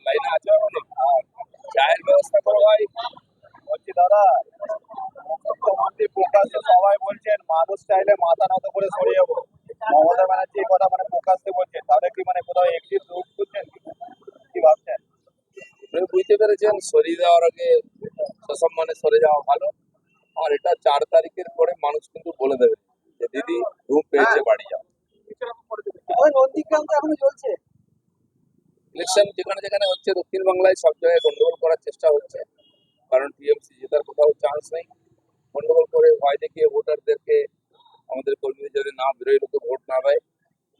লাইনে আছে এখনও চায়ের ব্যবস্থা করো ভাই বলছি দাদা মুখ্যমন্ত্রী প্রকাশ্যে সবাই বলছেন মানুষ চাইলে মাথা নত করে সরে যাব মমতা ব্যানার্জি এই কথা মানে প্রকাশ্যে বলছেন তাহলে কি মানে কোথাও এক্সিট রুট করছেন কি ভাবছেন বুঝতে পেরেছেন সরিয়ে দেওয়ার আগে সসম্মানে সরে যাওয়া ভালো আর এটা চার তারিখের পরে মানুষ কিন্তু বলে দেবে যে দিদি ঘুম পেয়েছে বাড়ি যাও নন্দীগ্রাম তো এখনও ইলেকশন যেখানে যেখানে হচ্ছে দক্ষিণ বাংলায় সব জায়গায় গন্ডগোল করার চেষ্টা হচ্ছে। কারণ টিএমসি জেতার কোথাও চান্স নেই। গন্ডগোল করে ভয় দেখিয়ে ভোটারদেরকে আমাদের কর্মীদের যদি না বেরোয়, লোকে ভোট না দেয়।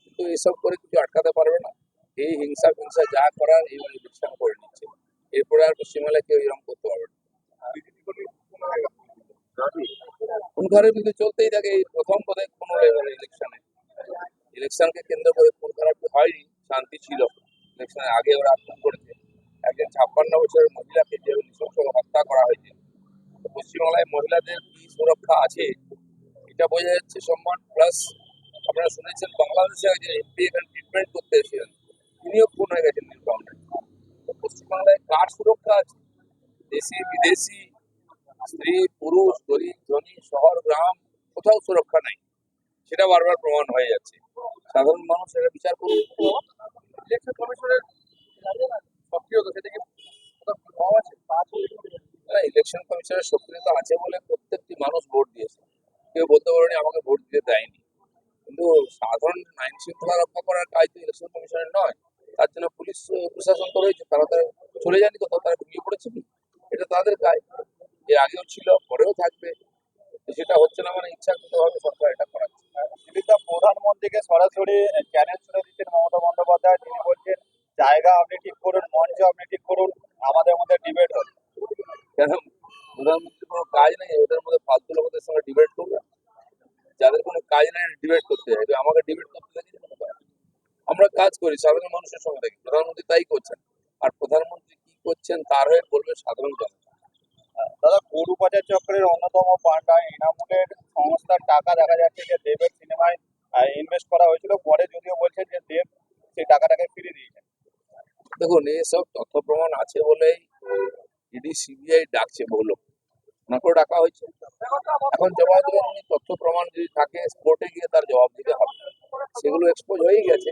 কিন্তু এসব করে কিছু আটকাতে পারবে না। এই হিংসা ফিংসা যা করার এই ইলেকশন করে নিচ্ছে। এরপরে আর পশ্চিমবাংলায় কেউ এরকম করতে পারবে না। কোন ঘরের কিন্তু চলতেই থাকে, এই প্রথম পদে কোনো লেভেলের ইলেকশনে ইলেকশনকে কেন্দ্র করে কোন খারাপ হয়নি, শান্তি ছিল। ইলেকশনের আগে ওরা আক্রমণ করেছে। একজন ছাপ্পান্ন বছরের মহিলাকে যে নৃশংস হত্যা করা হয়েছে পশ্চিমবাংলায় মহিলাদের কি সুরক্ষা আছে? এটা বোঝা যাচ্ছে সম্মান প্লাস আপনারা শুনেছেন বাংলাদেশে একজন এমপি এখানে ট্রিটমেন্ট করতে এসেছিলেন। তিনিও খুন হয়ে গেছেন তো পশ্চিমবাংলায় কার সুরক্ষা আছে? দেশি, বিদেশি, স্ত্রী, পুরুষ, গরিব, ধনী, শহর, গ্রাম, কোথাও সুরক্ষা নাই। সেটা বারবার প্রমাণ হয়ে যাচ্ছে। সাধারণ মানুষ এটা বিচার করুন ইলেকশন কমিশনের সক্রিয়তা সেটা কি কোথাও পাওয়া আছে না ইলেকশন কমিশনের সক্রিয়তা আছে বলে প্রত্যেকটি মানুষ ভোট দিয়েছে। কেউ বলতে পারেনি, আমাকে ভোট দিতে দেয়নি। কিন্তু সাধারণ আইন শৃঙ্খলা রক্ষা করার কাজ তো ইলেকশন কমিশনের নয়। তার জন্য পুলিশ, প্রশাসন তো রয়েছে, তারা তো চলে যায়নি কোথাও তারা ঘুমিয়ে পড়েছে? এটা তাদের কাজ। এর আগেও ছিল, পরেও থাকবে। সেটা হচ্ছে না মানে ইচ্ছাকৃতভাবে সরকার এটা করাচ্ছে। প্রধানমন্ত্রীকে সরাসরি চ্যানেল ছুড়ে দিচ্ছেন মমতা বন্দ্যোপাধ্যায় তিনি বলছেন জায়গা আপনি ঠিক করুন মঞ্চ আপনি ঠিক করুন আমাদের মধ্যে ডিবেট হোক কেন প্রধানমন্ত্রীর কোনো কাজ নেই ওদের মধ্যে ফালতু লোকদের সঙ্গে ডিবেট করবে। যাদের কোনো কাজ নেই ডিবেট করতে যাবে। আমাকে ডিবেট করতে দেখি আমরা কাজ করি সাধারণ মানুষের সঙ্গে দেখি। প্রধানমন্ত্রী তাই করছেন। আর প্রধানমন্ত্রী কি করছেন তার হয়ে বলবে সাধারণ জনতা। দাদা গরু পাচার চক্রের অন্যতম পান্ডা এনামুলের সংস্থার টাকা দেখা যাচ্ছে যে দেবের সিনেমায় ইনভেস্ট করা হয়েছিল। পরে যদিও বলছে যে দেব সেই টাকাটাকে ফিরিয়ে দিয়েছেন দেখুন এসব তথ্য প্রমাণ আছে বলেই ইডি সিবিআই ডাকছে বহু ওনাকেও ডাকা হয়েছে। এখন জবাব দেবেন উনি তথ্য প্রমাণ যদি থাকে কোর্টে গিয়ে তার জবাব দিতে হবে। সেগুলো এক্সপোজ হয়েই গেছে।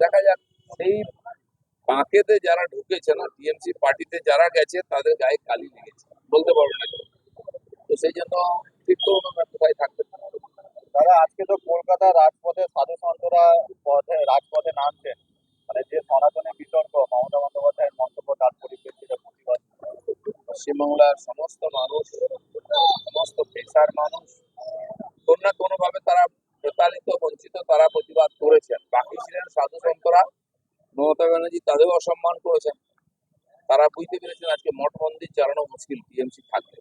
দেখা যাক সেই বাঁকেতে যারা ঢুকেছে না টিএমসি পার্টিতে যারা গেছে তাদের গায়ে কালি লেগেছে। বলতে পারব না তো সেই জন্য ঠিক আমরা কোথায় থাকবে দাদা আজকে তো কলকাতা রাজপথে সাধু সন্তরা পথে রাজপথে নামছেন। মানে যে সনাতনী বিতর্ক মমতা বন্দ্যোপাধ্যায়ের মন্তব্য তার পরিপ্রেক্ষিতে প্রতিবাদ। পশ্চিমবাংলার সমস্ত মানুষ সমস্ত পেশার মানুষ, কোন না কোনো ভাবে তারা প্রতারিত, বঞ্চিত, তারা প্রতিবাদ করেছেন। বাকি ছিলেন সাধু সন্তরা, মমতা ব্যানার্জি, তাদেরও অসম্মান করেছেন। তারা বুঝতে পেরেছেন আজকে মঠ মন্দির চালানো মুশকিল, টিএমসি থাকলে।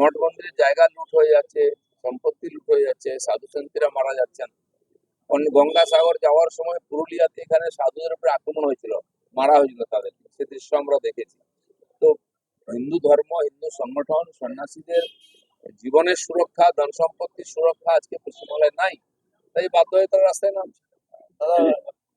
মঠ মন্দিরের জায়গা লুট হয়ে যাচ্ছে, সম্পত্তি লুট হয়ে যাচ্ছে, সাধু সন্তীরা মারা যাচ্ছেন। গঙ্গাসাগর যাওয়ার সময় পুরুলিয়াতে এখানে সাধুদের উপরে আক্রমণ হয়েছিল, মারা হয়েছিল তাদেরকে সে দৃশ্য আমরা দেখেছি। হিন্দু ধর্ম হিন্দু সংগঠন সন্ন্যাসীদের জীবনের সুরক্ষা ধন সম্পত্তির সুরক্ষা আজকে পশ্চিমবঙ্গে নাই। তাই বাধ্য হয়ে তারা রাস্তায় নামছে। দাদা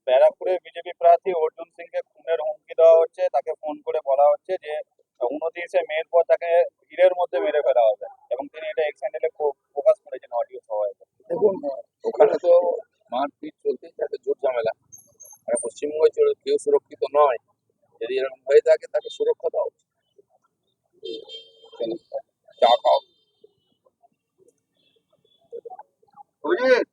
ব্যারাকপুরে বিজেপি প্রার্থী অর্জুন সিংকে খুনের হুমকি দেওয়া হচ্ছে। তাকে ফোন করে বলা হচ্ছে যে উনত্রিশে মের পর তাকে ভিড়ের মধ্যে মেরে ফেলা হবে এবং তিনি এটা এক্স হ্যান্ডেলে প্রকাশ করেছেন অডিও সভায়। দেখুন ওখানে তো মারপিট চলতেই থাকে জোর ঝামেলা। আর পশ্চিমবঙ্গে কেউ সুরক্ষিত নয়। যদি এরকম হয়ে থাকে তাকে সুরক্ষা Can chalk out. Good.